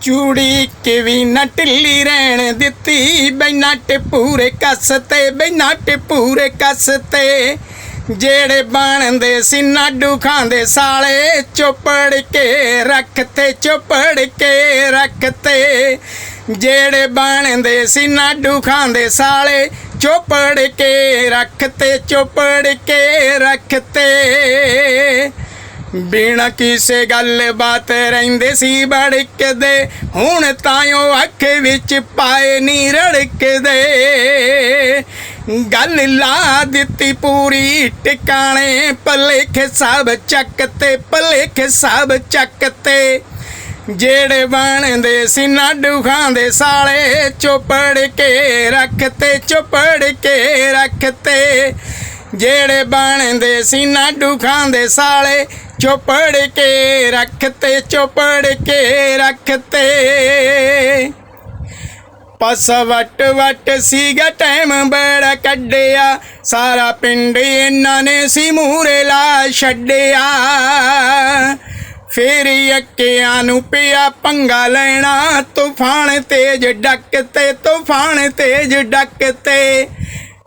ਚੂੜੀ kiwi ਨਾ ਢਿੱਲੀ ਰਹਿਣ ਦਿੱਤੀ, ਬੈਨਾ ਟਪੂਰੇ ਕੱਸ ਤੇ, ਬੈਨਾ ਟਪੂਰੇ ਕੱਸ ਤੇ। ਜਿਹੜੇ ਬਣਦੇ ਸੀ ਨਾਡੂ ਖਾਂਦੇ ਸਾਲੇ, ਚੋਪੜ ਕੇ ਰੱਖਤੇ, ਚੋਪੜ ਕੇ ਰੱਖਤੇ। ਜਿਹੜੇ ਬਣਦੇ ਸੀ ਨਾਡੂ ਖਾਂਦੇ ਸਾਲੇ, ਚੋਪੜ ਕੇ ਰੱਖਤੇ, ਚੋਪੜ ਕੇ ਰੱਖਤੇ। ਬਿਨਾ ਕਿਸੇ ਗੱਲ ਬਾਤ ਰਹਿੰਦੇ ਸੀ ਬੜਕਦੇ, ਹੁਣ ਤਾਂ ਅੱਖ ਵਿੱਚ ਪਾਏ ਨੀ ਰੜਕਦੇ। ਗੱਲ ਲਾ ਦਿੱਤੀ ਪੂਰੀ ਟਿਕਾਣੇ, ਭਲੇਖ ਸਭ ਚੱਕ ਤੇ, ਭਲੇਖ ਸਭ ਚੱਕ ਤੇ। ਜਿਹੜੇ ਬਣਦੇ ਸੀ ਨਾਡੂ ਖਾਂਦੇ ਸਾਲੇ, ਚੋਪੜ ਕੇ ਰੱਖਤੇ, ਚੋਪੜ ਕੇ ਰੱਖਤੇ। ਜਿਹੜੇ ਬਣਦੇ ਸੀ ਨਾਡੂ ਖਾਂਦੇ ਸਾਲੇ, ਚੋਪੜ ਕੇ ਰੱਖਤੇ, ਚੋਪੜ ਕੇ ਰੱਖਤੇ। ਪਸ ਵਟ ਵਟ ਸੀਗਾ ਟਾਈਮ ਬੜਾ ਕੱਢਿਆ, ਸਾਰਾ ਪਿੰਡ ਇਹਨਾਂ ਨੇ ਸੀ ਮੂਰੇ ਲਾ ਛੱਡਿਆ। ਫੇਰ ਅੱਕਿਆਂ ਨੂੰ ਪਿਆ ਪੰਗਾ ਲੈਣਾ, ਤੂਫਾਨ ਤੇਜ ਡੱਕ ਤੇ ਤੂਫਾਨ ਤੇਜ ਡੱਕ ਤੇ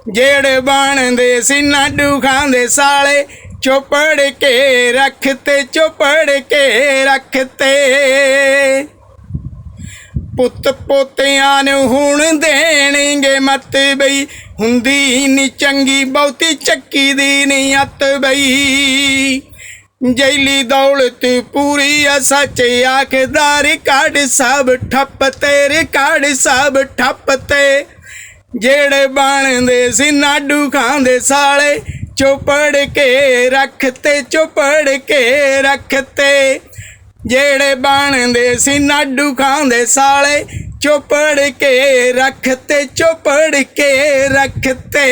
ਜਿਹੜੇ ਬਣਦੇ ਸੀ ਨਾਡੂ ਖਾਂਦੇ ਸਾਲੇ, ਚੋਪੜ ਕੇ ਰੱਖਤੇ, ਚੋਪੜ ਕੇ ਰੱਖਤੇ। ਪੁੱਤ ਪੋਤਿਆਂ ਨੂੰ ਹੁਣ ਦੇਣਗੇ ਮਤ ਬਈ, ਹੁੰਦੀ ਨੀ ਚੰਗੀ, ਬਹੁਤੀ ਚੱਕੀ ਦੀ ਨੀ ਅੱਤ ਬਈ। ਜੈਲੀ ਦੌਲਤ ਪੂਰੀ ਆ, ਸੱਚ ਆਖਦਾਰ ਕਾੜ ਸਭ ਠੱਪ ਤੇ ਰਿਕਾਰਡ ਸਭ ਠੱਪ ਤੇ। ਜਿਹੜੇ ਬਣਦੇ ਸੀ ਨਾਡੂ ਖਾਂਦੇ ਸਾਲੇ, ਚੋਪੜ ਕੇ ਰੱਖਤੇ, ਚੋਪੜ ਕੇ ਰੱਖਤੇ। ਜਿਹੜੇ ਬਣਦੇ ਸੀ ਨਾਡੂ ਖਾਂਦੇ ਸਾਲੇ, ਚੋਪੜ ਕੇ ਰੱਖਤੇ, ਚੋਪੜ ਕੇ ਰੱਖਤੇ।